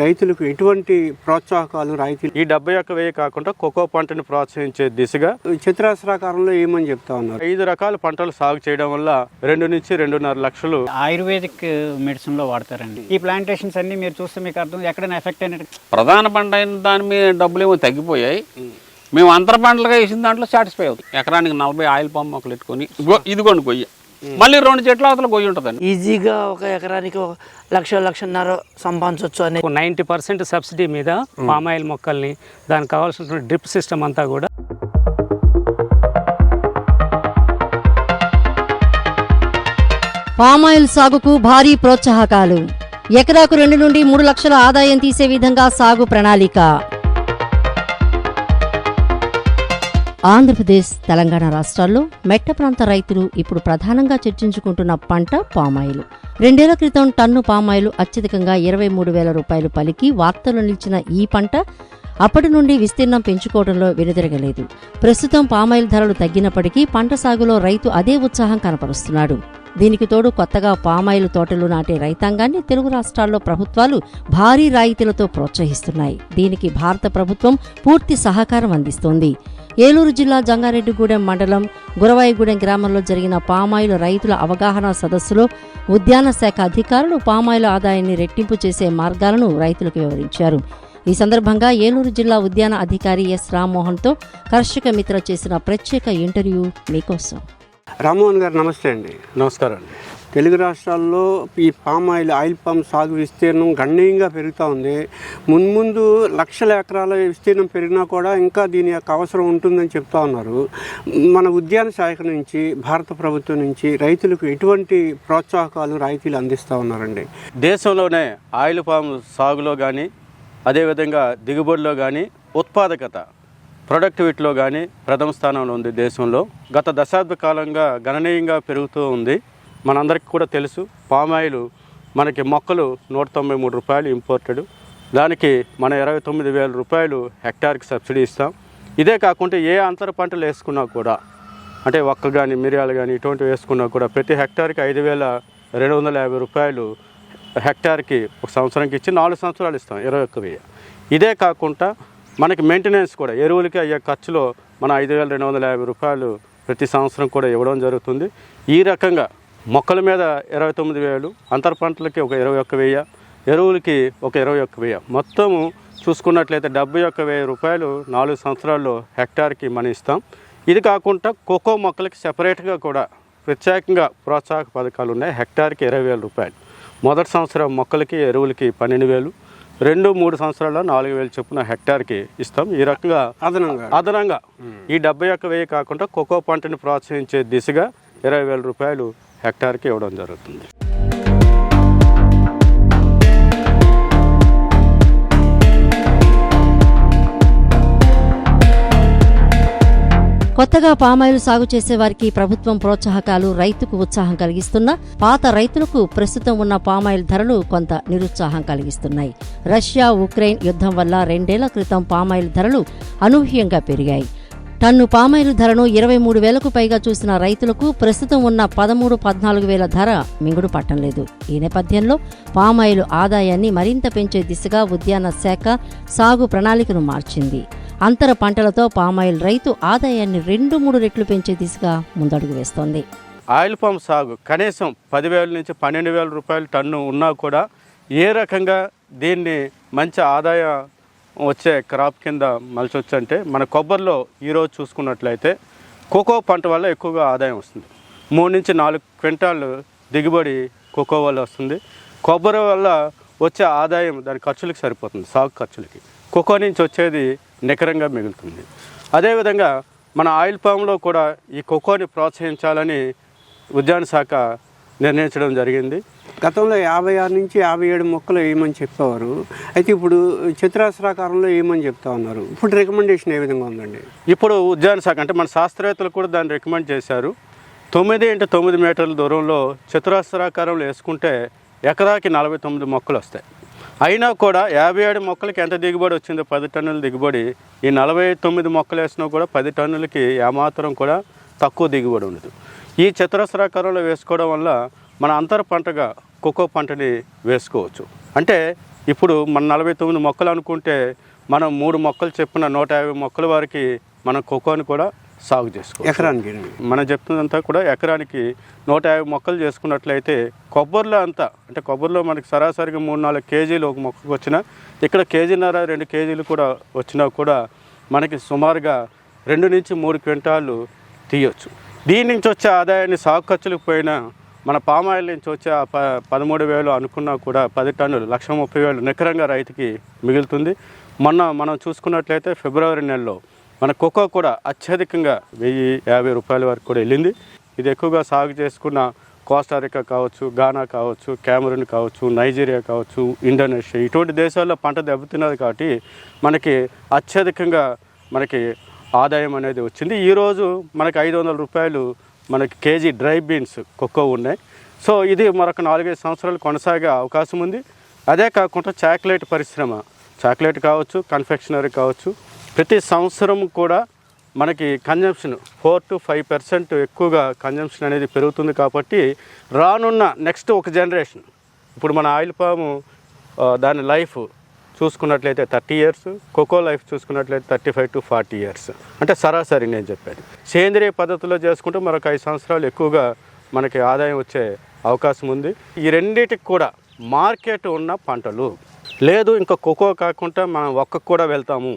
రైతులకు ఎటువంటి ప్రోత్సాహకాలు రాయితీ ఈ డెబ్బై ఒక్క వెయ్యి కాకుండా కోకో పంటని ప్రోత్సహించే దిశగా చిత్రాశ్రాకారంలో ఏమని చెప్తా ఉన్నారు? ఐదు రకాల పంటలు సాగు చేయడం వల్ల రెండు నుంచి రెండున్నర లక్షలు ఆయుర్వేదిక్ మెడిసిన్లో వాడతారండి. ఈ ప్లాంటేషన్స్ అన్ని మీరు చూస్తే మీకు అర్థం ఎక్కడైనా ఎఫెక్ట్ అయినట్టు ప్రధాన పంట అయిన దాని మీద డబ్బులు ఏమో తగ్గిపోయాయి. మేము అంతర పంటలుగా వేసిన దాంట్లో సాటిస్ఫై అవుతాం. ఎకరానికి నలభై ఆయిల్ పంప్ మొక్కలు పెట్టుకొని ఇదిగో ఇదిగోండి గొయ్యి మళ్ళీ రెండు చెట్ల అవతల గొయ్యి ఉంటుందండి. ఈజీగా ఒక ఎకరానికి ఒక లక్ష లక్షన్నర సంపాదించవచ్చు అనే నైంటీ పర్సెంట్ సబ్సిడీ మీద పామాయిల్ మొక్కల్ని దానికి కావాల్సిన డ్రిప్ సిస్టమ్ అంతా కూడా పామాయిల్ సాగుకు భారీ ప్రోత్సాహకాలు. ఎకరాకు రెండు నుండి మూడు లక్షల ఆదాయం తీసే విధంగా సాగు ప్రణాళిక. ఆంధ్రప్రదేశ్ తెలంగాణ రాష్ట్రాల్లో మెట్ట ప్రాంత రైతులు ఇప్పుడు ప్రధానంగా చర్చించుకుంటున్న పంట పామాయిల్. రెండేళ్ళ క్రితం టన్ను పామాయిల్ అత్యధికంగా ఇరవై మూడు వేల రూపాయలు పలికి వార్తలు నిలిచిన ఈ పంట అప్పటి నుండి విస్తీర్ణం పెంచుకోవడంలో వెనుదిరగలేదు. ప్రస్తుతం పామాయిల్ ధరలు తగ్గినప్పటికీ పంట సాగులో రైతు అదే ఉత్సాహం కనపరుస్తున్నాడు. దీనికి తోడు కొత్తగా పామాయిల్ తోటలు నాటే రైతాంగాన్ని తెలుగు రాష్ట్రాల్లో ప్రభుత్వాలు భారీ రాయితీలతో ప్రోత్సహిస్తున్నాయి. దీనికి భారత ప్రభుత్వం పూర్తి సహకారం అందిస్తోంది. ఏలూరు జిల్లా జంగారెడ్డిగూడెం మండలం గురవాయిగూడెం గ్రామంలో జరిగిన పామాయిల్ రైతుల అవగాహన సదస్సులో ఉద్యాన శాఖ అధికారులు పామాయిల్ ఆదాయాన్ని రెట్టింపు చేసే మార్గాలను రైతులకు వివరించారు. ఈ సందర్భంగా ఏలూరు జిల్లా ఉద్యాన అధికారి ఎస్ రామ్మోహన్తో కర్షక మిత్ర చేసిన ప్రత్యేక ఇంటర్వ్యూ మీకోసం. రామ్మోహన్ గారు నమస్తే అండి. నమస్కారం అండి. తెలుగు రాష్ట్రాల్లో ఈ పామ్ ఆయిల్ ఆయిల్ పామ్ సాగు విస్తీర్ణం గణనీయంగా పెరుగుతూ ఉంది. మున్ముందు లక్షల ఎకరాల విస్తీర్ణం పెరిగినా కూడా ఇంకా దీని యొక్క అవసరం ఉంటుందని చెప్తా ఉన్నారు. మన ఉద్యాన శాఖ నుంచి భారత ప్రభుత్వం నుంచి రైతులకు ఎటువంటి ప్రోత్సాహకాలు రాయితీలు అందిస్తూ ఉన్నారండి? దేశంలోనే ఆయిల్ పామ్ సాగులో కానీ అదేవిధంగా దిగుబడిలో కానీ ఉత్పాదకత ప్రొడక్టివిటీలో కానీ ప్రథమ స్థానంలో ఉంది దేశంలో. గత దశాబ్ద కాలంగా గణనీయంగా పెరుగుతూ ఉంది. మనందరికీ కూడా తెలుసు పామాయిల్ మనకి మొక్కలు నూట తొంభై మూడు రూపాయలు ఇంపోర్టెడ్ దానికి మన ఇరవై తొమ్మిది వేల రూపాయలు హెక్టార్కి సబ్సిడీ ఇస్తాం. ఇదే కాకుండా ఏ అంతర పంటలు వేసుకున్నా కూడా అంటే ఒక్క కానీ మిరియాలు కానీ ఇటువంటివి వేసుకున్నా కూడా ప్రతి హెక్టార్కి ఐదు వేల రెండు వందల యాభై రూపాయలు హెక్టార్కి ఒక సంవత్సరానికి ఇచ్చి నాలుగు సంవత్సరాలు ఇస్తాం ఇరవై ఒక్క వెయ్యి ఇదే కాకుండా మనకి మెయింటెనెన్స్ కూడా ఎరువులకి అయ్యే ఖర్చులో మన ఐదు వేల రెండు వందల యాభై రూపాయలు ప్రతి సంవత్సరం కూడా ఇవ్వడం జరుగుతుంది. ఈ రకంగా మొక్కల మీద ఇరవై తొమ్మిది వేలు అంతర పంటలకి ఒక ఇరవై ఒక్క వెయ్యి ఎరువులకి ఒక ఇరవై ఒక్క వెయ్యి మొత్తము చూసుకున్నట్లయితే డెబ్బై ఒక్క వెయ్యి రూపాయలు నాలుగు సంవత్సరాల్లో హెక్టార్కి మనం ఇస్తాం. ఇది కాకుండా కోకో మొక్కలకి సెపరేట్గా కూడా ప్రత్యేకంగా ప్రోత్సాహక పథకాలు ఉన్నాయి. హెక్టార్కి ఇరవై వేల రూపాయలు. మొదటి సంవత్సరం మొక్కలకి ఎరువులకి పన్నెండు వేలు. రెండు మూడు సంవత్సరాల్లో నాలుగు వేలు చొప్పున హెక్టార్కి ఇస్తాం. ఈ రకంగా అదనంగా. అదనంగా ఈ డెబ్బై ఒక్క వెయ్యి కాకుండా కోకో పంటని ప్రోత్సహించే దిశగా ఇరవై వేల రూపాయలు హెక్టార్కి ఇవ్వడం జరుగుతుంది. కొత్తగా పామాయిల్ సాగు చేసే వారికి ప్రభుత్వం ప్రోత్సాహకాలు రైతుకు ఉత్సాహం కలిగిస్తున్నా పాత రైతులకు ప్రస్తుతం ఉన్న పామాయిల్ ధరలు కొంత నిరుత్సాహం కలిగిస్తున్నాయి. రష్యా ఉక్రెయిన్ యుద్ధం వల్ల రెండేళ్ళ క్రితం పామాయిల్ ధరలు అనూహ్యంగా పెరిగాయి. టన్ను పామాయిల్ ధరను ఇరవై మూడు వేలకు పైగా చూసిన రైతులకు ప్రస్తుతం ఉన్న పదమూడు పద్నాలుగు వేల ధర మింగుడు పట్టం లేదు. ఈ నేపథ్యంలో పామాయిల్ ఆదాయాన్ని మరింత పెంచే దిశగా ఉద్యాన శాఖ సాగు ప్రణాళికను మార్చింది. అంతర పంటలతో పామాయిల్ రైతు ఆదాయాన్ని రెండు మూడు రెట్లు పెంచే దిశగా ముందడుగు వేస్తోంది. ఆయిల్ పామ్ సాగు కనీసం పదివేల నుంచి పన్నెండు వేల రూపాయలు టన్ను ఉన్నా కూడా ఏ రకంగా దీన్ని మంచి ఆదాయ వచ్చే క్రాప్ కింద మలచొచ్చు అంటే మన కొబ్బరిలో ఈరోజు చూసుకున్నట్లయితే కోకో పంట వల్ల ఎక్కువగా ఆదాయం వస్తుంది. మూడు నుంచి నాలుగు క్వింటాలు దిగుబడి కోకో వల్ల వస్తుంది. కొబ్బరి వల్ల వచ్చే ఆదాయం దాని ఖర్చులకు సరిపోతుంది సాగు ఖర్చులకి. కోకో నుంచి వచ్చేది నికరంగా మిగులుతుంది. అదేవిధంగా మన ఆయిల్ పామ్లో కూడా ఈ కోకోని ప్రోత్సహించాలని ఉద్యాన శాఖ నిర్ణయించడం జరిగింది. గతంలో యాభై ఆరు నుంచి యాభై ఏడు మొక్కలు వేయమని చెప్పేవారు. అయితే ఇప్పుడు చిత్రాసరాకారంలో వేయమని చెప్తా ఉన్నారు. ఇప్పుడు రికమెండేషన్ ఏ విధంగా ఉందండి? ఇప్పుడు ఉద్యాన శాఖ అంటే మన శాస్త్రవేత్తలు కూడా దాన్ని రికమెండ్ చేశారు. తొమ్మిది ఇంటూ తొమ్మిది మీటర్ల దూరంలో చతురాస్రాకారంలో వేసుకుంటే ఎకరాకి నలభై తొమ్మిది మొక్కలు వస్తాయి. అయినా కూడా యాభై ఏడు మొక్కలకి ఎంత దిగుబడి వచ్చిందో పది టన్నుల దిగుబడి ఈ నలభై తొమ్మిది మొక్కలు వేసినా కూడా పది టన్నులకి ఏమాత్రం కూడా తక్కువ దిగుబడి ఉండదు. ఈ చతురస్రాకారంలో వేసుకోవడం వల్ల మన అంతర పంటగా కోకో పంటని వేసుకోవచ్చు. అంటే ఇప్పుడు మన నలభై తొమ్మిది మొక్కలు అనుకుంటే మనం మూడు మొక్కలు చెప్పిన నూట యాభై మొక్కల వరకు మనం కోకోని కూడా సాగు చేసుకో ఎకరానికి మనం చెప్తున్నదంతా కూడా ఎకరానికి నూట యాభై మొక్కలు చేసుకున్నట్లయితే కొబ్బరిలో అంతా అంటే కొబ్బరిలో మనకి సరాసరిగా మూడు నాలుగు కేజీలు ఒక మొక్కకు వచ్చినా ఇక్కడ కేజీన్నర రెండు కేజీలు కూడా వచ్చినా కూడా మనకి సుమారుగా రెండు నుంచి మూడు క్వింటాళ్ళు తీయొచ్చు. దీని నుంచి వచ్చే ఆదాయాన్ని సాగు ఖర్చులకు పోయినా మన పామాయిల్ నుంచి వచ్చే ప పదమూడు వేలు అనుకున్నా కూడా పది టన్నులు లక్ష ముప్పై వేలు నికరంగా రైతుకి మిగులుతుంది. మొన్న మనం చూసుకున్నట్లయితే ఫిబ్రవరి నెలలో మన కోకో కూడా అత్యధికంగా వెయ్యి యాభై రూపాయల వరకు కూడా వెళ్ళింది. ఇది ఎక్కువగా సాగు చేసుకున్న కోస్టారికా కావచ్చు గానా కావచ్చు క్యామరూన్ కావచ్చు నైజీరియా కావచ్చు ఇండోనేషియా ఇటువంటి దేశాల్లో పంట దెబ్బతిన్నది కాబట్టి మనకి అత్యధికంగా మనకి ఆదాయం అనేది వచ్చింది. ఈరోజు మనకి ఐదు వందల రూపాయలు మనకి కేజీ డ్రై బీన్స్ కొక్కో ఉన్నాయి. సో ఇది మరొక నాలుగైదు సంవత్సరాలు కొనసాగే అవకాశం ఉంది. అదే కాకుండా చాక్లెట్ పరిశ్రమ చాక్లెట్ కావచ్చు కన్ఫెక్షనరీ కావచ్చు ప్రతి సంవత్సరం కూడా మనకి consumption four to five percent ఎక్కువగా కన్జంప్షన్ అనేది పెరుగుతుంది కాబట్టి రానున్న నెక్స్ట్ ఒక జనరేషన్ ఇప్పుడు మన ఆయిల్ పాము దాని లైఫ్ చూసుకున్నట్లయితే థర్టీ ఇయర్స్ కోకో లైఫ్ చూసుకున్నట్లయితే thirty five to forty years. అంటే సరాసరి నేను చెప్పేది. సేంద్రియ పద్ధతిలో చేసుకుంటే మరొక ఐదు సంవత్సరాలు ఎక్కువగా మనకి ఆదాయం వచ్చే అవకాశం ఉంది. ఈ రెండింటికి కూడా మార్కెట్ ఉన్న పంటలు. లేదు ఇంకా కోకో కాకుండా మనం ఒక్కకు కూడా వెళ్తాము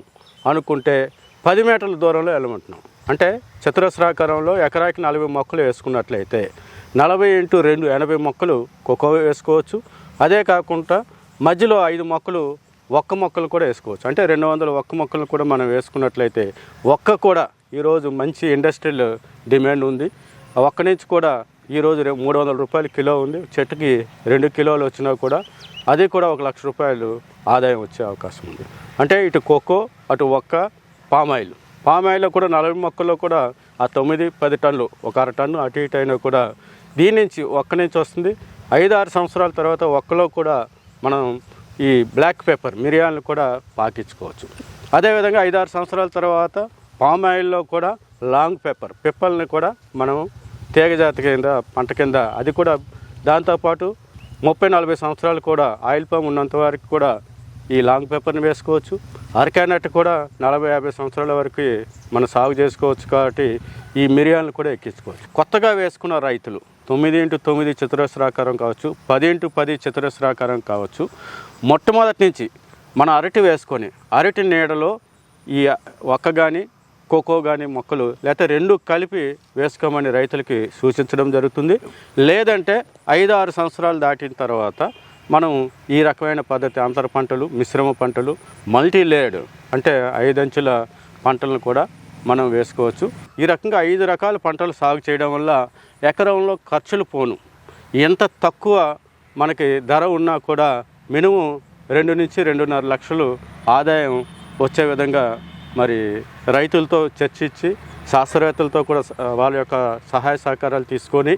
అనుకుంటే పది మీటర్ల దూరంలో వెళ్ళమంటున్నాం. అంటే చతురస్రాకారంలో ఎకరాకి నలభై మొక్కలు వేసుకున్నట్లయితే నలభై ఇంటూ రెండు ఎనభై మొక్కలు కోకో వేసుకోవచ్చు. అదే కాకుండా మధ్యలో ఐదు మొక్కలు ఒక్క మొక్కలు కూడా వేసుకోవచ్చు. అంటే రెండు వందల ఒక్క మొక్కలు కూడా మనం వేసుకున్నట్లయితే ఒక్క కూడా ఈరోజు మంచి ఇండస్ట్రియల్ డిమాండ్ ఉంది. ఒక్క నుంచి కూడా ఈరోజు మూడు వందల రూపాయలు కిలో ఉంది. చెట్టుకి రెండు కిలోలు వచ్చినా కూడా అది కూడా ఒక లక్ష రూపాయలు ఆదాయం వచ్చే అవకాశం ఉంది. అంటే ఇటు కోకో అటు ఒక్క పామాయిల్. పామాయిల్లో కూడా నలభై మొక్కల్లో కూడా ఆ తొమ్మిది పది టన్నులు ఒక అర టన్ను అటు ఇటు అయినా కూడా దీని నుంచి ఒక్క నుంచి వస్తుంది. ఐదు ఆరు సంవత్సరాల తర్వాత ఒక్కలో కూడా మనం ఈ బ్లాక్ పేపర్ మిరియాలను కూడా పాకించుకోవచ్చు. అదేవిధంగా ఐదు ఆరు సంవత్సరాల తర్వాత పామ్ ఆయిల్లో కూడా లాంగ్ పేపర్ పిప్పల్ని కూడా మనం తీగజాతి కింద పంట కింద అది కూడా దాంతోపాటు ముప్పై నలభై సంవత్సరాలు కూడా ఆయిల్ పామ్ ఉన్నంత వరకు కూడా ఈ లాంగ్ పేపర్ని వేసుకోవచ్చు. అరకానట్టు కూడా నలభై యాభై సంవత్సరాల వరకు మనం సాగు చేసుకోవచ్చు కాబట్టి ఈ మిరియాలను కూడా ఎక్కించుకోవచ్చు. కొత్తగా వేసుకున్న రైతులు తొమ్మిది ఇంటూ తొమ్మిది చతురస్రాకారం కావచ్చు పది ఇంటూ పది చతురస్రాకారం కావచ్చు. మొట్టమొదటి నుంచి మన అరటి వేసుకొని అరటి నీడలో ఈ ఒక్క కానీ కోకో కానీ మొక్కలు లేకపోతే రెండు కలిపి వేసుకోమని రైతులకి సూచించడం జరుగుతుంది. లేదంటే ఐదు ఆరు సంవత్సరాలు దాటిన తర్వాత మనం ఈ రకమైన పద్ధతి అంతర పంటలు మిశ్రమ పంటలు మల్టీ లేయర్డ్ అంటే ఐదంచుల పంటలను కూడా మనం వేసుకోవచ్చు. ఈ రకంగా ఐదు రకాల పంటలు సాగు చేయడం వల్ల ఎకరంలో ఖర్చులు పోను. ఎంత తక్కువ మనకి ధర ఉన్నా కూడా మినిమం రెండు నుంచి రెండున్నర లక్షలు ఆదాయం వచ్చే విధంగా మరి రైతులతో చర్చించి శాస్త్రవేత్తలతో కూడా వాళ్ళ యొక్క సహాయ సహకారాలు తీసుకొని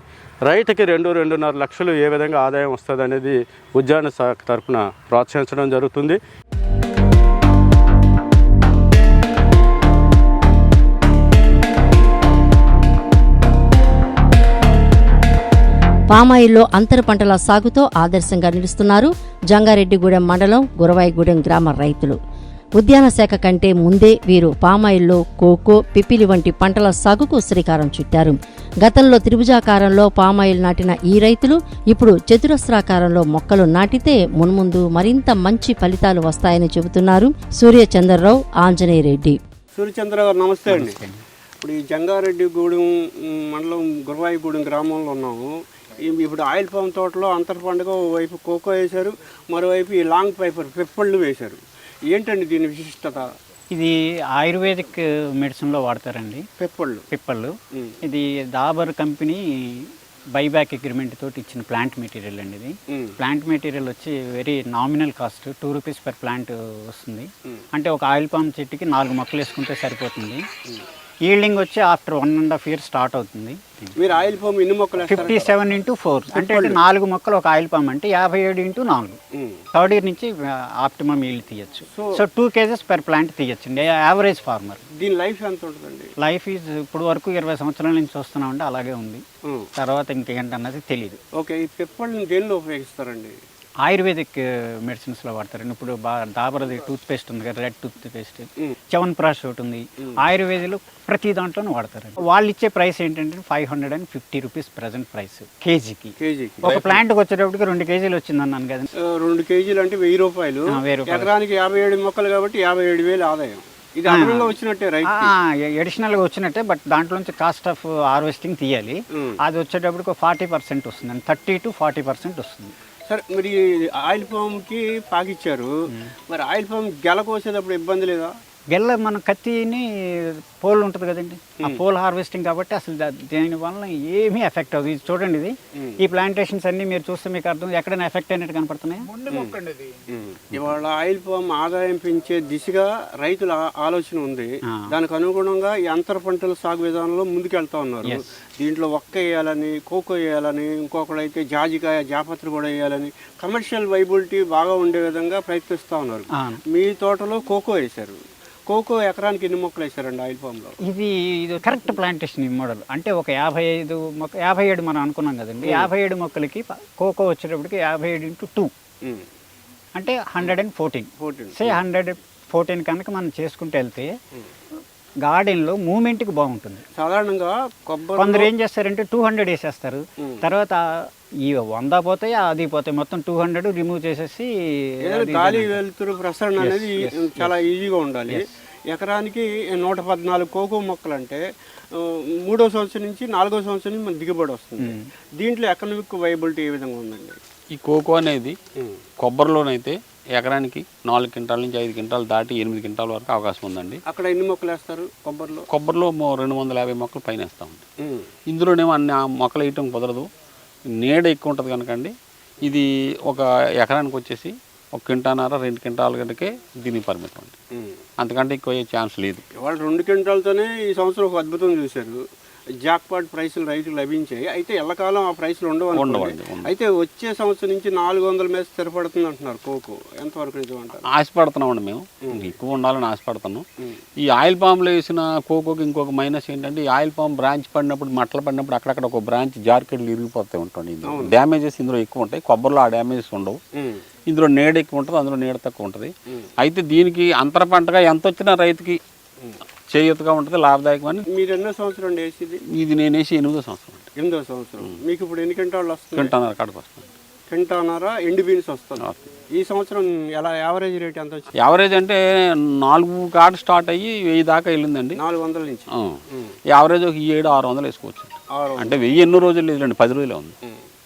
రైతుకి రెండు రెండున్నర లక్షలు ఏ విధంగా ఆదాయం వస్తుంది అనేది ఉద్యాన శాఖ తరఫున ప్రోత్సహించడం జరుగుతుంది. పామాయిల్లో అంతర పంటల సాగుతో ఆదర్శంగా నిలుస్తున్నారు జంగారెడ్డిగూడెం మండలం గురవాయిగూడెం గ్రామ రైతులు. ఉద్యాన శాఖ కంటే ముందే వీరు పామాయిల్లో కోకో పిపిలి వంటి పంటల సాగుకు శ్రీకారం చుట్టారు. గతంలో త్రిభుజాకారంలో పామాయిల్ నాటిన ఈ రైతులు ఇప్పుడు చతురస్రాకారంలో మొక్కలు నాటితే మున్ముందు మరింత మంచి ఫలితాలు వస్తాయని చెబుతున్నారు సూర్యచంద్రరావు ఆంజనేయ రెడ్డి సూర్యచంద్ర గారు నమస్తే అండి. ఇప్పుడు ఈ జంగారెడ్డిగూడెం మండలం గురవాయిగూడెం గ్రామంలో ఉన్నాము. ఇప్పుడు ఆయిల్ పామ్ తోటలో అంతర పండుగ వైపు కోకో వేశారు మరోవైపు ఈ లాంగ్ పైపర్ పెప్పళ్ళు వేశారు. ఏంటండి దీని విశిష్టత? ఇది ఆయుర్వేదిక్ మెడిసిన్లో వాడతారండి. పెప్పళ్ళు. పిప్పళ్ళు. ఇది దాబర్ కంపెనీ బైబ్యాక్ అగ్రిమెంట్ తోటి ఇచ్చిన ప్లాంట్ మెటీరియల్ అండి ఇది. ప్లాంట్ మెటీరియల్ వచ్చి very nominal cost two rupees per plant వస్తుంది. అంటే ఒక ఆయిల్ పామ్ చెట్టుకి నాలుగు మొక్కలు వేసుకుంటే సరిపోతుంది. ఈల్డింగ్ వచ్చి after one and half year start అవుతుంది. మీరు ఆయిల్ పామ్ ఎన్ని మొక్కలు ఫిఫ్టీ సెవెన్ ఇంటూ ఫోర్. అంటే నాలుగు మొక్కలు ఒక ఆయిల్ పామ్ అంటే యాభై ఏడు ఇంటూ నాలుగు. థర్డ్ ఇయర్ నుంచి ఆప్టిమమ్ ఈల్డ్ తీయచ్చు. So two kgs per plant తీయచ్చండి. Average farmer. దీని లైఫ్ ఎంత ఉంటుందండి? లైఫ్ ఈజ్ ఇప్పుడు వరకు ఇరవై సంవత్సరాల నుంచి చూస్తున్నామంటే అలాగే ఉంది. తర్వాత ఇంకేంటన్నది తెలియదు ఓకే ఈ పెప్పళ్ళని దేనిలో ఉపయోగిస్తారండి? ఆయుర్వేదిక్ మెడిసిన్స్లో వాడతారండి ఇప్పుడు బాగా డాబర్ది టూత్ పేస్ట్ ఉంది కదా రెడ్ టూత్ పేస్ట్ చవన్ ప్రాష్ ఒకటి ఉంది. ఆయుర్వేదిలో ప్రతి దాంట్లోనూ వాడతారండి. వాళ్ళు ఇచ్చే ప్రైస్ ఏంటంటే five hundred and fifty rupees present price కేజీకి. ఒక ప్లాంట్కి వచ్చేటప్పటికి రెండు కేజీలు వచ్చింది అన్నాను కదా రెండు కేజీలు అంటే వెయ్యి రూపాయలు. ఎకరానికి యాభై ఏడు మొక్కలు కాబట్టి యాభై ఏడు వేలు ఆదాయం. ఇది వచ్చినట్టే రైతు అడిషనల్గా వచ్చినట్టే బట్ దాంట్లోంచి కాస్ట్ ఆఫ్ హార్వెస్టింగ్ తీయాలి. అది వచ్చేటప్పటికి ఫార్టీ పర్సెంట్ వస్తుంది థర్టీ టు ఫార్టీ పర్సెంట్ వస్తుంది. సరే మరి ఆయిల్కి పాకిచ్చారు. మరి ఆయిల్ పామ్ గెల కోసేటప్పుడు ఇబ్బంది లేదా? గెల్ల మన కత్తిని పోల్ ఉంటుంది కదండి. ఆ పోల్ హార్వెస్టింగ్ కాబట్టి అసలు దీని వల్ల ఏమీ ఎఫెక్ట్ అవ్వదు. ఇది చూడండి ఇది. ఈ ప్లాంటేషన్స్ అన్ని మీరు చూస్తే మీకు అర్థం ఎక్కడైనా ఎఫెక్ట్ అయినట్టు కనపడుతున్నాయి? ఇవాళ ఆయిల్ పామ్ ఆదాయం పెంచే దిశగా రైతుల ఆలోచన ఉంది. దానికి అనుగుణంగా ఈ అంతర పంటల సాగు విధానంలో ముందుకెళ్తా ఉన్నారు. దీంట్లో ఒక్క వేయాలని కోకో వేయాలని ఇంకొకడైతే జాజికాయ జాపత్రి కూడా వేయాలని కమర్షియల్ వైబిలిటీ బాగా ఉండే విధంగా ప్రయత్నిస్తూ ఉన్నారు. మీ తోటలో కోకో వేశారు. కోకో ఎకరానికి ఎన్ని మొక్కలు వేశారండి ఆయిల్ పామ్లో ఇది ఇది కరెక్ట్ ప్లాంటేషన్ ఈ మోడల్. అంటే ఒక యాభై ఐదు మొక్క యాభై ఏడు మనం అనుకున్నాం కదండి. యాభై ఏడు మొక్కలకి కోకో వచ్చేటప్పటికి యాభై ఏడు ఇంటూ టూ. అంటే hundred and fourteen. Fourteen. Say hundred fourteen కనుక మనం చేసుకుంటూ వెళ్తే గార్డెన్లో మూమెంట్కి బాగుంటుంది. సాధారణంగా కొబ్బరి కొందరు ఏం చేస్తారంటే టూ హండ్రెడ్ వేసేస్తారు. తర్వాత ఈ వంద పోతాయి అది పోతాయి. మొత్తం టూ హండ్రెడ్ రిమూవ్ చేసేసి గాలి వెలుతురు ప్రసరణ అనేది చాలా ఈజీగా ఉండాలి. ఎకరానికి నూట పద్నాలుగు కోకో మొక్కలు అంటే మూడో సంవత్సరం నుంచి నాలుగో సంవత్సరం నుంచి మన దిగుబడి వస్తుంది. దీంట్లో ఎకనామిక్ వైబిలిటీ ఏ విధంగా ఉందండి? ఈ కోకో అనేది కొబ్బరిలోనైతే ఎకరానికి నాలుగు క్వింటాల నుంచి ఐదు క్వింటాలు దాటి ఎనిమిది క్వింటాల వరకు అవకాశం ఉందండి. అక్కడ ఎన్ని మొక్కలు వేస్తారు కొబ్బరిలో? కొబ్బరిలో రెండు వందల యాభై మొక్కలు పైన వేస్తామండి. ఇందులోనేమో అన్ని ఆ మొక్కలు వేయటం కుదరదు. నీడ ఎక్కువ ఉంటుంది కనుకండి ఇది ఒక ఎకరానికి వచ్చేసి ఒక క్వింటాన్నర రెండు క్వింటాల గంటకే దీనికి పరిమితం అండి. అంతకంటే ఎక్కువ అయ్యే ఛాన్స్ లేదు. ఇవాళ రెండు క్వింటాలతోనే ఈ సంవత్సరం ఒక అద్భుతం చూశారు. జాక్పాట్ ప్రైసులు రైతులు లభించాయి. అయితే ఎల్లకాలం ఆ ప్రైసులు ఉండవు. ఉండవండి, ఉండవు. అయితే వచ్చే సంవత్సరం నుంచి నాలుగు వందల మీద స్థిరపడుతుంది అంటున్నారు కోకో. ఎంతవరకు నిజం అంటారు? ఆశపడుతున్నామండి మేము. ఎక్కువ ఉండాలని ఆశపడుతున్నాం. ఈ ఆయిల్ పామ్లో వేసిన కోకోకి ఇంకొక మైనస్ ఏంటంటే ఈ ఆయిల్ పామ్ బ్రాంచ్ పడినప్పుడు మట్టలు పడినప్పుడు అక్కడక్కడ ఒక బ్రాంచ్ జార్కెట్లు ఇరిగిపోతూ ఉంటుంది డ్యామేజెస్ ఇందులో ఎక్కువ ఉంటాయి. కొబ్బరిలో ఆ డ్యామేజెస్ ఉండవు. ఇందులో నీడ ఎక్కువ ఉంటుంది అందులో నీడ తక్కువ ఉంటుంది. అయితే దీనికి అంతర పంటగా ఎంత వచ్చినా రైతుకి చేయూతగా ఉంటుంది లాభదాయకమని మీరు ఎన్నో సంవత్సరం వేసేది? ఇది నేను వేసి ఎనిమిదో సంవత్సరం అండి ఎనిమిదో సంవత్సరం. మీకు ఇప్పుడు ఎన్ని క్వింటాళ్ళు వస్తుంది క్వింటాన్నర కాడకు వస్తుంది. క్వింటానారా ఎండు బీన్స్ వస్తుంది. ఈ సంవత్సరం ఎలా యావరేజ్ రేట్ ఎంత వచ్చింది? యావరేజ్ అంటే నాలుగు కాడ స్టార్ట్ అయ్యి వెయ్యి దాకా వెళ్ళిందండి. నాలుగు వందల నుంచి. యావరేజ్ ఒక ఏడు ఆరు వందలు వేసుకోవచ్చు. అంటే వెయ్యి ఎన్నో రోజులు లేదండి పది రోజులే ఉంది.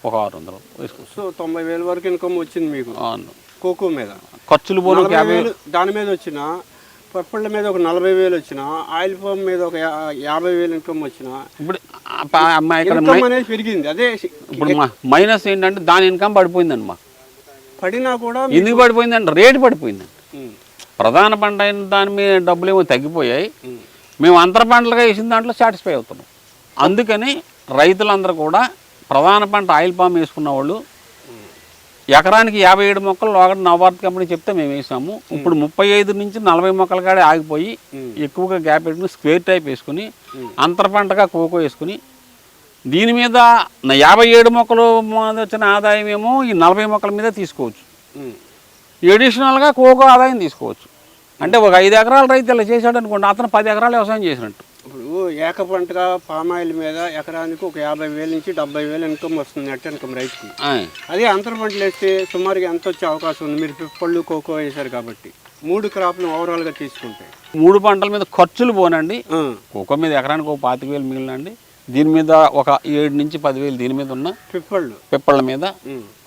ఒక ఆరు వందలు వేసుకోవచ్చు సో తొంభై వేల వరకు ఇన్కమ్ వచ్చింది మీకు? అవును. కోకో మీద? ఖర్చులు పోను యాభై వేలు దాని మీద వచ్చిన పప్పళ్ళ మీద ఒక నలభై వేలు వచ్చిన ఆయిల్ పంప్ మీద ఒక యా- యాభై వేలు ఇన్కమ్ వచ్చిన ఇప్పుడు ఆ ప- అమ్మాయి ఇక్కడ ఇన్కమ్ మై- అనేది పెరిగింది. అదే ఇప్పుడు మా మైనస్ ఏంటంటే దాని ఇన్కమ్ పడిపోయిందండి మాకు. పడినా కూడా ఎందుకు పడిపోయిందంటే రేటు పడిపోయిందండి. ఉమ్, ప్రధాన పంట అయిన దాని మీద డబ్బులు ఏమో తగ్గిపోయాయి మేము అంతర పంటలుగా వేసిన దాంట్లో సాటిస్ఫై అవుతున్నాం. అందుకని రైతులందరూ కూడా ప్రధాన పంట ఆయిల్ పామ్ వేసుకున్న వాళ్ళు ఎకరానికి యాభై ఏడు మొక్కలు లోగడ నవభారత్ కంపెనీ చెప్తే మేము వేసాము. ఇప్పుడు ముప్పై ఐదు నుంచి నలభై మొక్కల కాడే ఆగిపోయి ఎక్కువగా గ్యాప్ పెట్టుకుని స్క్వేర్ టైప్ వేసుకుని అంతర పంటగా కోకో వేసుకుని దీని మీద యాభై ఏడు మొక్కలు వచ్చిన ఆదాయం ఏమో ఈ నలభై మొక్కల మీద తీసుకోవచ్చు. ఎడిషనల్గా కోకో ఆదాయం తీసుకోవచ్చు. అంటే ఒక ఐదు ఎకరాల రైతు ఇలా చేశాడు అనుకోండి అతను పది ఎకరాలు వ్యవసాయం చేసినట్టు. ఇప్పుడు ఏక పంటగా పామాయిల్ మీద ఎకరానికి ఒక యాభై వేల నుంచి డెబ్బై వేలు ఇన్కమ్ వస్తుంది నెట్ ఇన్కమ్ రైతుకి. అదే అంతర పంటలు వేస్తే సుమారుగా ఎంత వచ్చే అవకాశం ఉంది? మీరు పిప్పళ్ళు కోకో వేశారు కాబట్టి. మూడు క్రాప్లు ఓవరాల్గా తీసుకుంటే. మూడు పంటల మీద ఖర్చులు పోనండి. కోకో మీద ఎకరానికి ఒక పాతిక వేలు మిగిలినండి. దీని మీద ఒక ఏడు నుంచి పదివేలు దీని మీద ఉన్న పిప్పళ్ళు. పిప్పళ్ళ మీద.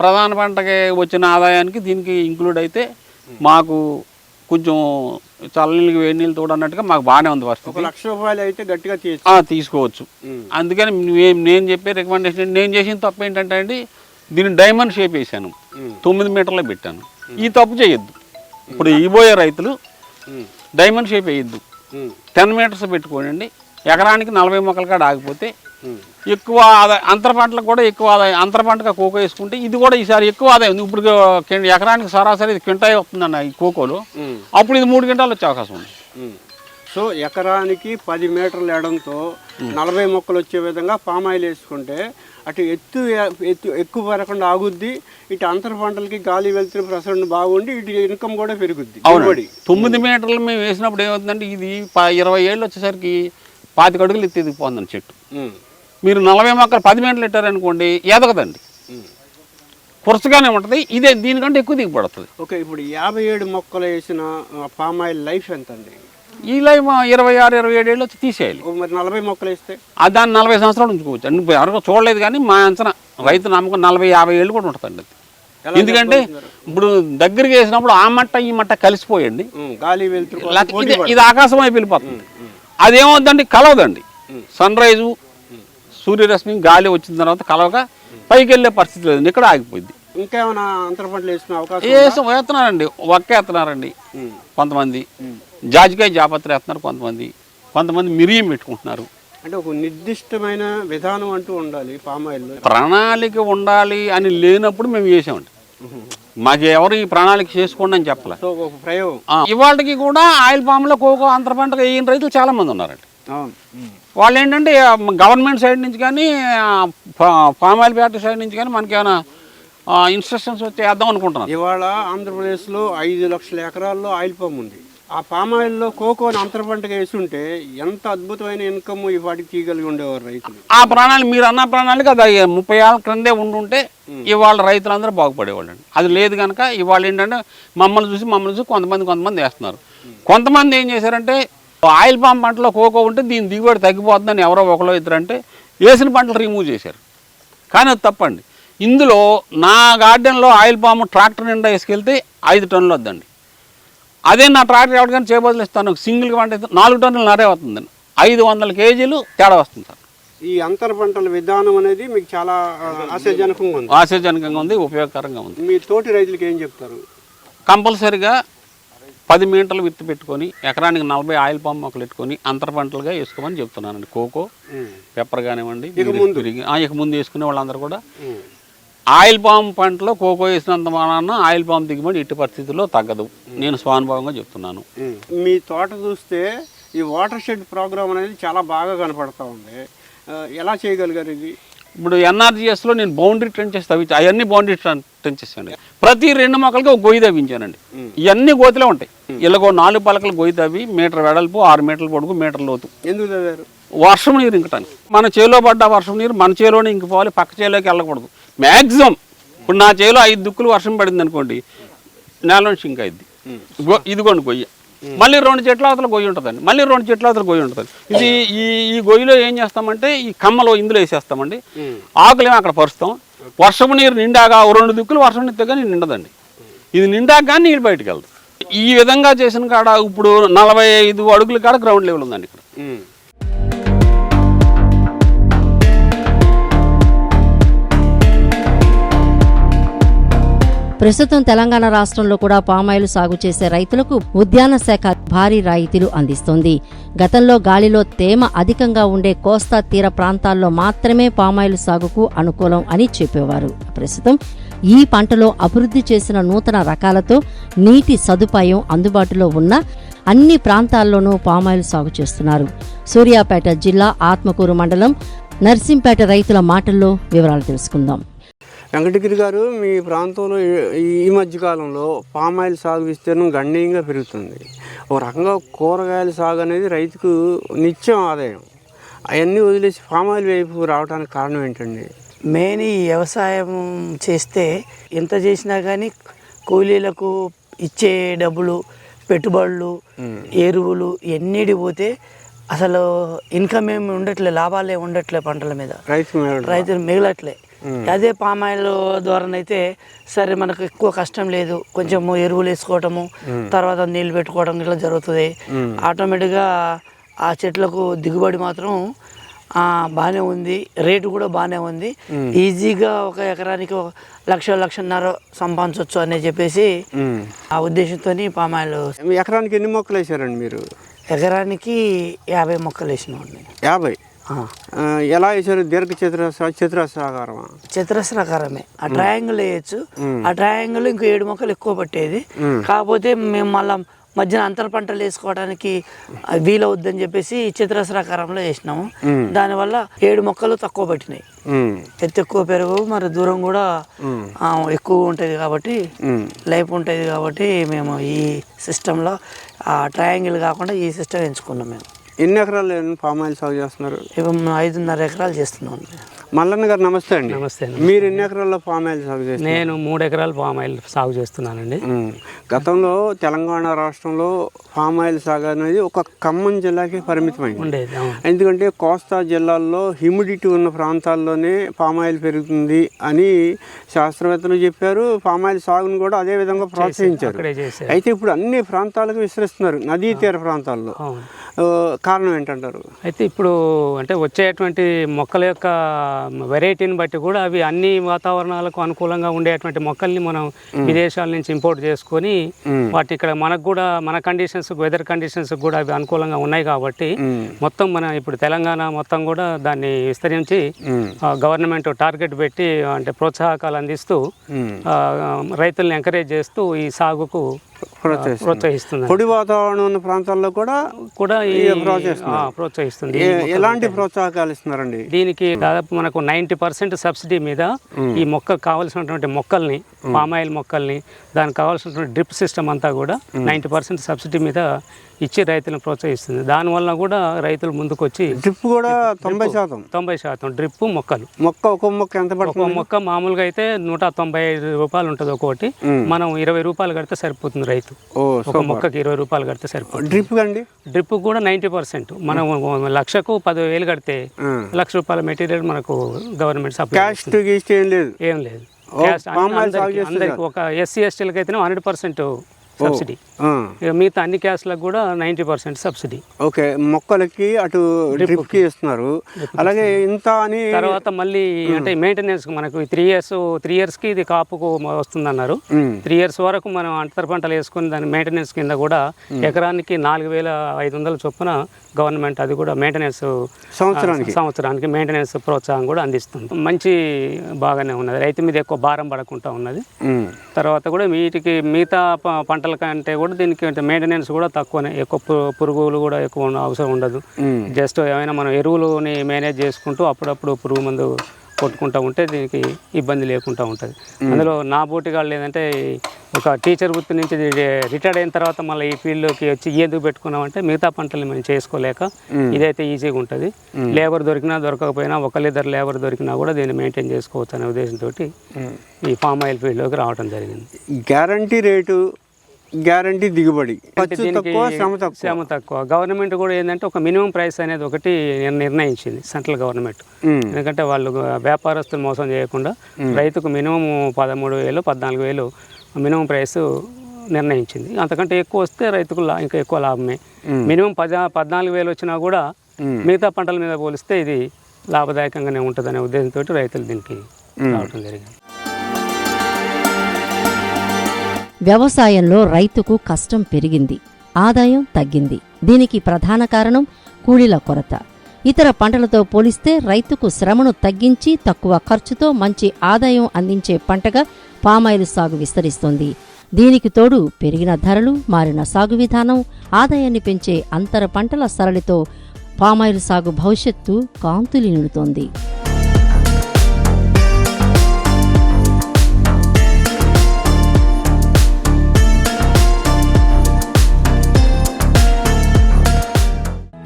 ప్రధాన పంటకి వచ్చిన ఆదాయానికి దీనికి ఇంక్లూడ్ అయితే మాకు కొంచెం చల్లనీళ్ళకి వేడి నీళ్ళు తోడన్నట్టుగా మాకు బాగానే ఉంది ఒక పరిస్థితి లక్ష రూపాయలు అయితే గట్టిగా తీసుకోవచ్చు. అందుకని నేను చెప్పే రికమెండేషన్ నేను చేసిన తప్పు ఏంటంటే అండి దీన్ని డైమండ్ షేప్ వేసాను. తొమ్మిది మీటర్లో పెట్టాను. ఈ తప్పు చేయొద్దు. ఇప్పుడు ఇవ్వబోయే రైతులు డైమండ్ షేప్ వేయద్దు. టెన్ మీటర్స్ పెట్టుకోనండి ఎకరానికి నలభై మొక్కల కాడ ఆగిపోతే. ఎక్కువ ఆదాయం అంతర పంటలకు కూడా ఎక్కువ ఆదాయం అంతర పంటగా కోకో వేసుకుంటే ఇది కూడా ఈసారి ఎక్కువ ఆదాయం ఉంది. ఇప్పుడు ఎకరానికి సరాసరి ఇది క్వింటాయి వస్తుందన్న ఈ కోకోలో. అప్పుడు ఇది మూడు క్వింటాలు వచ్చే అవకాశం ఉంది. సో ఎకరానికి పది మీటర్ల ఎడంతో నలభై మొక్కలు వచ్చే విధంగా పామాయిల్ వేసుకుంటే అటు ఎత్తు ఎత్తు ఎక్కువ పెరగకుండా ఆగుద్ది ఇటు అంతర పంటలకి గాలి వెళ్తున్న ప్రసరణ బాగుండి ఇటు ఇన్కమ్ కూడా పెరుగుద్ది. అవునండి. తొమ్మిది మీటర్లు మేము వేసినప్పుడు ఏమవుతుందంటే ఇది ఇరవై ఏళ్ళు వచ్చేసరికి పాతిక అడుగులు ఎత్తి ఎదిగిపోతుందండి చెట్టు. మీరు నలభై మొక్కలు పది మీటర్లు పెట్టారనుకోండి ఎదగదండి. ఉమ్. కురసగానే ఉంటుంది ఇదే దీనికంటే ఎక్కువ దిగుపడుతుంది ఓకే ఇప్పుడు యాభై ఏడు మొక్కలు వేసిన పామ్ ఆయిల్ లైఫ్ ఎంత అండి ఈ లైవ్ ఇరవై ఆరు ఇరవై ఏడు ఏళ్ళు వచ్చి తీసేయాలి. మరి నలభై మొక్కలు వేస్తే? ఆ దాన్ని నలభై సంవత్సరాలు ఉంచుకోవచ్చు. అండి ఎవరికో చూడలేదు కానీ మా అంచనా రైతు నమ్మకం నలభై యాభై ఏళ్ళు కూడా ఉంటుందండి అది. ఎలా ఎందుకంటే ఇప్పుడు దగ్గరికి వేసినప్పుడు ఆ మట్ట ఈ మట్ట కలిసిపోయండి. గాలి ఇది ఆకాశం అయిపోయి వెళ్ళిపోతుంది. అదేమవుద్దండి కలవదండి. సన్ రైజు సూర్యరశ్మి గాలి వచ్చిన తర్వాత కలవక పైకి వెళ్ళే పరిస్థితి లేదండి. ఇక్కడ ఆగిపోయింది. ఇంకేమైనా అంతర పంటలు వేసిన అవకాశం వేసం వేస్తున్నారండి. ఒక్క వేస్తున్నారండి. కొంతమంది. జాజికాయ జాపత్రి వేస్తున్నారు కొంతమంది. కొంతమంది మిరియం పెట్టుకుంటున్నారు. అంటే ఒక నిర్దిష్టమైన విధానం అంటూ ఉండాలి పామ్ ఆయిల్లో. ప్రణాళిక ఉండాలి అని లేనప్పుడు మేము చేసామండి. మాకు ఎవరు ఈ ప్రణాళిక చేసుకోండి అని చెప్పలే. ప్రయోగం. ఇవాళకి కూడా ఆయిల్ పామ్లో కోకో అంతర పంట వేయని రైతులు చాలా మంది ఉన్నారండి. వాళ్ళు ఏంటంటే గవర్నమెంట్ సైడ్ నుంచి కానీ పామ్ ఆయిల్ ఫ్యాక్టరీ సైడ్ నుంచి కానీ మనకి ఏమైనా ఇన్స్ట్రక్షన్స్ వచ్చి వేద్దాం అనుకుంటున్నారు. ఇవాళ ఆంధ్రప్రదేశ్లో ఐదు లక్షల ఎకరాల్లో ఆయిల్ పామ్ ఉంది. ఆ పామ్ ఆయిల్లో కోకోని అంతర పంటగా వేసుంటే ఎంత అద్భుతమైన ఇన్కమ్ వాటికి తీయగలిగి ఉండేవారు రైతులు? ఆ ప్రణాళిక మీరు అన్న ప్రణాళిక అది ముప్పై ఏళ్ళ క్రిందే ఉండుంటే ఇవాళ రైతులందరూ బాగుపడేవాళ్ళు అండి అది లేదు కనుక ఇవాళ ఏంటంటే మమ్మల్ని చూసి మమ్మల్ని చూసి కొంతమంది కొంతమంది వేస్తున్నారు. కొంతమంది ఏం చేశారంటే ఆయిల్ పామ్ పంటలో కోకో ఉంటే దీని దిగుబడి తగ్గిపోతుందని ఎవరో ఒకరో ఇద్దరు అంటే వేసిన పంటలు రిమూవ్ చేశారు. కానీ అది తప్పండి. ఇందులో నా గార్డెన్లో ఆయిల్ పాము ట్రాక్టర్ నిండా వేసుకెళ్తే ఐదు టన్నులు వద్దండి. అదే నా ట్రాక్టర్ ఎవరికైనా ఇస్తాను సింగిల్ పంట నాలుగు టన్నులు నరే వస్తుందండి ఐదు వందల కేజీలు తేడా వస్తుంది సార్. ఈ అంతర పంటల విధానం అనేది మీకు చాలా ఆశాజనకంగా ఉంది. ఆశాజనకంగా ఉంది ఉపయోగకరంగా ఉంది. మీ తోటి రైతులకు ఏం చెప్తారు? కంపల్సరిగా పది మీటర్లు విత్తు పెట్టుకొని ఎకరానికి నలభై ఆయిల్ పామ్ మొక్కలు పెట్టుకొని అంతర పంటలుగా వేసుకోమని చెప్తున్నానండి. కోకో పెప్పర్ కానివ్వండి ఇక ముందు. వేసుకునే వాళ్ళందరూ కూడా ఆయిల్ పామ్ పంటలో కోకో వేసినంత మానాన్న ఆయిల్ పామ్ దిగుబడి ఇట్టి పరిస్థితుల్లో తగ్గదు. నేను స్వానుభవంగా చెప్తున్నాను. మీ తోట చూస్తే ఈ వాటర్ షెడ్ ప్రోగ్రామ్ అనేది చాలా బాగా కనపడతా ఉంది. ఎలా చేయగలిగారు ఇది? ఇప్పుడు ఎన్ఆర్జీఎస్లో నేను బౌండరీ ట్రెంచెస్ తవ్వించి అవన్నీ బౌండరీ ట్రెంచెస్ అండి. ప్రతి రెండు మొక్కలకి ఒక గొయ్యి తవ్వించానండి. ఇవన్నీ గోతిలో ఉంటాయి. ఇలాగో నాలుగు పలకలు గొయ్యి తవ్వి మీటర్ వెడల్పు ఆరు మీటర్ల పొడుగు మీటర్ లోతు. ఎందుకు చదివారు వర్షం నీరు ఇంకటానికి. మన చేలో పడ్డ వర్షం నీరు మన చేలోనే ఇంకిపోవాలి పక్క చేలోకి వెళ్ళకూడదు. మ్యాక్సిమం ఇప్పుడు నా చేలో ఐదు దుక్కులు వర్షం పడింది అనుకోండి నేల నుంచి ఇంకా అయింది ఇదిగోండి గొయ్యి. మళ్ళీ రెండు చెట్ల అవతల గొయ్యి ఉంటుందండి. మళ్ళీ రెండు చెట్ల అవతల గొయ్యి ఉంటుంది ఇది ఈ ఈ గొయ్యిలో ఏం చేస్తామంటే ఈ కమ్మలో ఇందులో వేసేస్తామండి. ఆకులేమో అక్కడ పరుస్తాం. వర్షం నీరు నిండాగా రెండు దిక్కులు వర్షం నీరు కానీ నిండదండి. ఇది నిండాక కానీ నీరు బయటకు వెళ్తుంది ఈ విధంగా చేసిన కాడ ఇప్పుడు నలభై ఐదు అడుగుల కాడ గ్రౌండ్ లెవెల్ ఉందండి ఇక్కడ. ప్రస్తుతం తెలంగాణ రాష్ట్రంలో కూడా పామాయిల్ సాగు చేసే రైతులకు ఉద్యాన శాఖ భారీ రాయితీలు అందిస్తోంది. గతంలో గాలిలో తేమ అధికంగా ఉండే కోస్తా తీర ప్రాంతాల్లో మాత్రమే పామాయిల్ సాగుకు అనుకూలం అని చెప్పేవారు. ప్రస్తుతం ఈ పంటలో అభివృద్ధి చేసిన నూతన రకాలతో నీటి సదుపాయం అందుబాటులో ఉన్న అన్ని ప్రాంతాల్లోనూ పామాయిల్ సాగు చేస్తున్నారు. సూర్యాపేట జిల్లా ఆత్మకూరు మండలం నర్సింపేట రైతుల మాటల్లో వివరాలు తెలుసుకుందాం. వెంకటగిరి గారు మీ ప్రాంతంలో ఈ- ఈ మధ్య కాలంలో పామ్ ఆయిల్ సాగు విస్తీర్ణం గణనీయంగా పెరుగుతుంది. ఒక రకంగా కూరగాయల సాగు అనేది రైతుకు నిత్యం ఆదాయం. అవన్నీ వదిలేసి పామ్ ఆయిల్ వైపు రావడానికి కారణం ఏంటండి? మెయిన్ ఈ వ్యవసాయం చేస్తే ఎంత చేసినా కానీ కూలీలకు ఇచ్చే డబ్బులు పెట్టుబడులు ఎరువులు ఎన్నిటి పోతే అసలు ఇన్కమ్ ఏమి ఉండట్లే లాభాలే ఉండట్లే పంటల మీద. రైతు రైతులు మిగలట్లే. అదే పామాయిల్ ద్వారానైతే సరే మనకు ఎక్కువ కష్టం లేదు. కొంచెం ఎరువులు వేసుకోవటము తర్వాత నీళ్ళు పెట్టుకోవడం ఇట్లా జరుగుతుంది. ఆటోమేటిక్గా ఆ చెట్లకు దిగుబడి మాత్రం బాగానే ఉంది. రేటు కూడా బాగానే ఉంది. ఈజీగా ఒక ఎకరానికి లక్ష లక్షన్నర సంపాదించవచ్చు అని చెప్పేసి ఆ ఉద్దేశంతో పామాయిల్ ఎకరానికి ఎన్ని మొక్కలు వేసారండి మీరు? ఎకరానికి యాభై మొక్కలు వేసినాం యాభై? ఎలా వేసారు దీర్ఘ చతురస్ర చతురస్రాకారమా? చతురస్రాకారమే. ఆ ట్రయాంగిల్ వేయచ్చు ఆ ట్రయాంగిల్ ఇంకో ఏడు మొక్కలు ఎక్కువ పట్టేది. కాకపోతే మేము మళ్ళా మధ్యన అంతర పంటలు వేసుకోవడానికి వీలవుద్దని చెప్పేసి చతురస్రాకారంలో వేసినాము. దానివల్ల ఏడు మొక్కలు తక్కువ పట్టినాయి. ఎత్తు ఎక్కువ పెరుగు మరి దూరం కూడా ఎక్కువ ఉంటుంది కాబట్టి లైఫ్ ఉంటుంది కాబట్టి మేము ఈ సిస్టంలో ఆ ట్రయాంగిల్ కాకుండా ఈ సిస్టమ్ ఎంచుకున్నాం మేము. ఎన్ని ఎకరాలు పామ్ ఆయిల్ సాగు చేస్తున్నారు? ఐదున్నర ఎకరాలు చేస్తున్నాం మల్లన్న గారు నమస్తే అండి. నమస్తే అండి. మీరు ఎన్ని ఎకరాల్లో పామ్ ఆయిల్ సాగు చేస్తారు నేను మూడు ఎకరాలు పామ్ ఆయిల్ సాగు చేస్తున్నానండి. గతంలో తెలంగాణ రాష్ట్రంలో పామ్ ఆయిల్ సాగు అనేది ఒక ఖమ్మం జిల్లాకి పరిమితమైంది. ఉండేది ఎందుకంటే కోస్తా జిల్లాల్లో హ్యూమిడిటీ ఉన్న ప్రాంతాల్లోనే పామ్ ఆయిల్ పెరుగుతుంది అని శాస్త్రవేత్తలు చెప్పారు. పామ్ ఆయిల్ సాగును కూడా అదే విధంగా ప్రోత్సహించారు. అయితే ఇప్పుడు అన్ని ప్రాంతాలకు విస్తరిస్తున్నారు. నదీ తీర ప్రాంతాల్లో. కారణం ఏంటంటారు? అయితే ఇప్పుడు అంటే వచ్చేటువంటి మొక్కల యొక్క వెరైటీని బట్టి కూడా అవి అన్ని వాతావరణాలకు అనుకూలంగా ఉండేటువంటి మొక్కల్ని మనం విదేశాల నుంచి ఇంపోర్ట్ చేసుకొని వాటి ఇక్కడ మనకు కూడా మన కండిషన్స్ వెదర్ కండిషన్స్ కూడా అవి అనుకూలంగా ఉన్నాయి కాబట్టి మొత్తం మన ఇప్పుడు తెలంగాణ మొత్తం కూడా దాన్ని విస్తరించి గవర్నమెంట్ టార్గెట్ పెట్టి అంటే ప్రోత్సాహకాలు అందిస్తూ రైతుల్ని ఎంకరేజ్ చేస్తూ ఈ సాగుకు. ప్రోత్సహిస్తుంది. పొడి వాతావరణం ఉన్న ప్రాంతాల్లో కూడా కూడా ప్రోత్సహిస్తుంది. ఎలాంటి ప్రోత్సాహకాలు ఇస్తున్నారండి? దీనికి దాదాపు మనకు నైంటీ పర్సెంట్ సబ్సిడీ మీద ఈ మొక్క కావాల్సినటువంటి మొక్కల్ని పామాయిల్ మొక్కల్ని దానికి కావాల్సినటువంటి డ్రిప్ సిస్టమ్ అంతా కూడా నైంటీ పర్సెంట్ సబ్సిడీ మీద ఇచ్చి రైతులను ప్రోత్సహిస్తుంది. దానివల్ల కూడా రైతులు ముందుకు వచ్చి డ్రిప్ కూడా తొంభై శాతం. తొంభై శాతం డ్రిప్ మొక్కలు. మొక్క ఒక మొక్క ఎంత ఒక మొక్క మామూలుగా అయితే నూట తొంభై ఐదు రూపాయలు ఉంటుంది ఒక్కొక్కటి మనం ఇరవై రూపాయలు కడితే సరిపోతుంది రైతు. ఒక మొక్కకి ఇరవై రూపాయలు కడితే సరిపోతుంది. డ్రిప్ అండి డ్రిప్ కూడా నైంటీ పర్సెంట్. మనం లక్షకు పదివేలు కడితే లక్ష రూపాయల మెటీరియల్ మనకు గవర్నమెంట్ సప్లై ఏం లేదు. ఏం లేదు. అందరికీ ఒక ఎస్సీ ఎస్టీలకి అయితే హండ్రెడ్ పర్సెంట్ సబ్సిడీ. మిగతా అన్ని క్యాస్లకు కూడా నైంటీ పర్సెంట్ సబ్సిడీ. ఓకే మొక్కలకి అటు డ్రిప్కి ఇస్తున్నారు. అలాగే ఇంత అని తర్వాత మళ్ళీ అంటే మెయింటెనెన్స్ మనకు త్రీ ఇయర్స్ త్రీ ఇయర్స్కి ఇది కాపుకు వస్తుంది అన్నారు త్రీ ఇయర్స్ వరకు మనం అంతర పంటలు వేసుకుని దాని మెయింటెనెన్స్ కింద కూడా ఎకరానికి నాలుగు వేల ఐదు వందల చొప్పున గవర్నమెంట్ అది కూడా మెయింటెనెన్స్ సంవత్సరానికి? సంవత్సరానికి మెయింటెనెన్స్ ప్రోత్సాహం కూడా అందిస్తుంది. మంచి బాగానే ఉన్నది. రైతు మీద ఎక్కువ భారం పడకుండా ఉన్నది. తర్వాత కూడా వీటికి మిగతా ప- పంటల కంటే కూడా దీనికి మెయింటెనెన్స్ కూడా తక్కువనే. ఎక్కువ పురుగులు కూడా ఎక్కువ ఉన్న అవసరం ఉండదు. జస్ట్ ఏమైనా మనం ఎరువులని మేనేజ్ చేసుకుంటూ అప్పుడప్పుడు పురుగు మందు కొట్టుకుంటూ ఉంటే దీనికి ఇబ్బంది లేకుండా ఉంటుంది. అందులో నా బోటిగాళ్ళు ఏంటంటే ఒక టీచర్ వృత్తి నుంచి రిటైర్డ్ అయిన తర్వాత మళ్ళీ ఈ ఫీల్డ్లోకి వచ్చి ఎందుకు పెట్టుకున్నామంటే మిగతా పంటలు మేము చేసుకోలేక ఇదైతే ఈజీగా ఉంటుంది. లేబర్ దొరికినా దొరకకపోయినా ఒకళ్ళిద్దరు లేబర్ దొరికినా కూడా దీన్ని మెయింటైన్ చేసుకోవచ్చు అనే ఉద్దేశంతో ఈ ఫామ్ ఆయిల్ ఫీల్డ్లోకి రావడం జరిగింది. గ్యారంటీ రేటు గ్యారంటీ దిగుబడి. ఖర్చు తక్కువ శ్రమ తక్కువ. శ్రమ తక్కువ. గవర్నమెంట్ కూడా ఏంటంటే ఒక మినిమం ప్రైస్ అనేది ఒకటి నిర్- నిర్ణయించింది సెంట్రల్ గవర్నమెంట్. ఎందుకంటే వాళ్ళు వ్యాపారస్తులు మోసం చేయకుండా రైతుకు మినిమం పదమూడు వేలు పద్నాలుగు వేలు మినిమం ప్రైస్ నిర్ణయించింది. అంతకంటే ఎక్కువ వస్తే రైతుకు ఇంకా ఎక్కువ లాభమే. మినిమం పద పద్నాలుగు వేలు వచ్చినా కూడా మిగతా పంటల మీద పోలిస్తే ఇది లాభదాయకంగానే ఉంటుందనే ఉద్దేశంతో రైతులు దీనికి రావడం జరిగింది. వ్యవసాయంలో రైతుకు కష్టం పెరిగింది ఆదాయం తగ్గింది. దీనికి ప్రధాన కారణం కూలీల కొరత. ఇతర పంటలతో పోలిస్తే రైతుకు శ్రమను తగ్గించి తక్కువ ఖర్చుతో మంచి ఆదాయం అందించే పంటగా పామాయిల్ సాగు విస్తరిస్తోంది. దీనికి తోడు పెరిగిన ధరలు మారిన సాగు విధానం ఆదాయాన్ని పెంచే అంతర పంటల సరళితో పామాయిల్ సాగు భవిష్యత్తు కాంతులి